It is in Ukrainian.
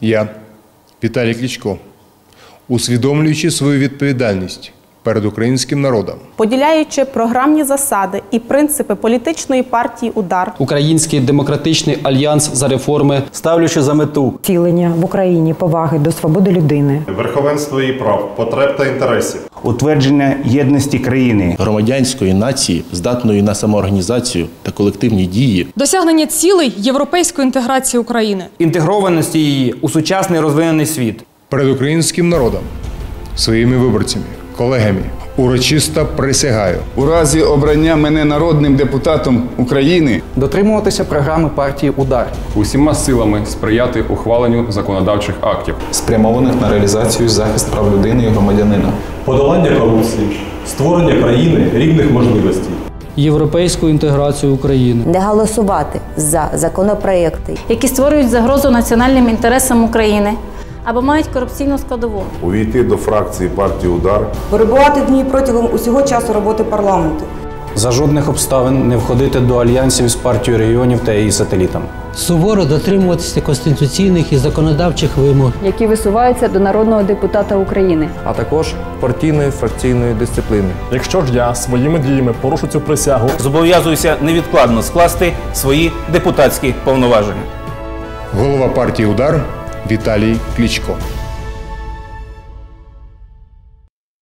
Я, Віталій Кличко, усвідомлюючи свою відповідальність перед українським народом, поділяючи програмні засади і принципи політичної партії Удар, Український демократичний альянс за реформи ставлячи за мету втілення в Україні поваги до свободи людини, верховенство її прав, потреб та інтересів, утвердження єдності країни, громадянської нації, здатної на самоорганізацію та колективні дії, Досягнення цілей європейської інтеграції України. інтегрованості її у сучасний розвинений світ. перед українським народом, своїми виборцями, колегами урочисто присягаю У разі обрання мене народним депутатом України дотримуватися програми партії Удар. усіма силами сприяти ухваленню законодавчих актів, спрямованих на реалізацію захист прав людини і громадянина, подолання корупції, створення країни рівних можливостей. Європейську інтеграцію України. не голосувати за законопроекти, які створюють загрозу національним інтересам України або мають корупційну складову. увійти до фракції партії Удар, перебувати в ній протягом усього часу роботи парламенту. За жодних обставин не входити до альянсів з партією регіонів та її сателітами. Суворо дотримуватися конституційних і законодавчих вимог. Які висуваються до народного депутата України. А також партійної фракційної дисципліни. Якщо ж я своїми діями порушу цю присягу, Зобов'язуюся невідкладно скласти свої депутатські повноваження. голова партії Удар Віталій Кличко.